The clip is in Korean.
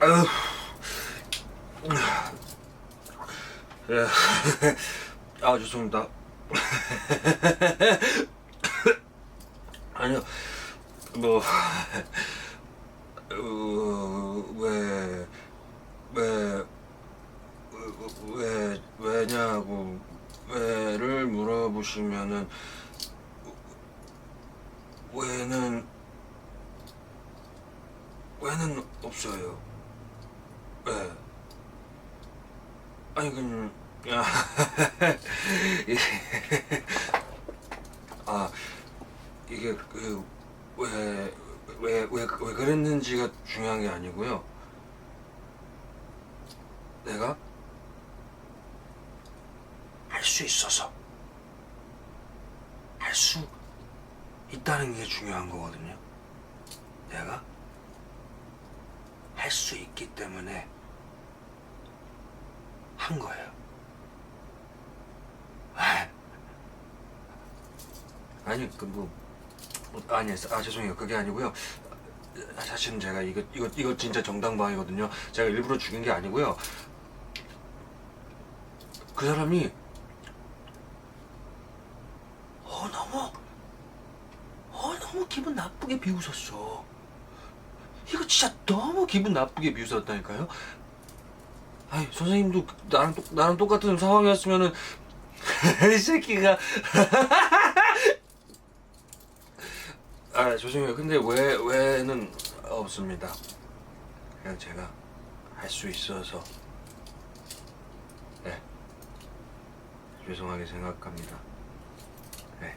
아유. 예. 아 죄송합니다. 아니요. 뭐. 어, 왜, 왜, 왜, 왜냐고, 왜를 물어보시면은, 왜는, 왜는 없어요. 왜? 아니, 그냥, 아, 이게, 아, 이게, 그, 왜, 왜, 왜, 왜 그랬는지가 중요한 게 아니고요. 내가 할 수 있어서 할 수 있다는 게 중요한 거거든요. 내가 할 수 있기 때문에 한 거예요. 아, 아니 그뭐 아니 아 죄송해요 그게 아니고요. 아, 사실은 제가 이거 이거 이거 진짜 정당방위거든요. 제가 일부러 죽인 게 아니고요. 그 사람이 어 너무 어 너무 기분 나쁘게 비웃었어. 이거 진짜 너무 기분 나쁘게 비웃었다니까요. 아니 선생님도 나랑 똑 나랑 똑같은 상황이었으면은 이 새끼가 아 죄송해요. 근데 왜 왜는 없습니다. 그냥 제가 할 수 있어서 네 죄송하게 생각합니다. 네.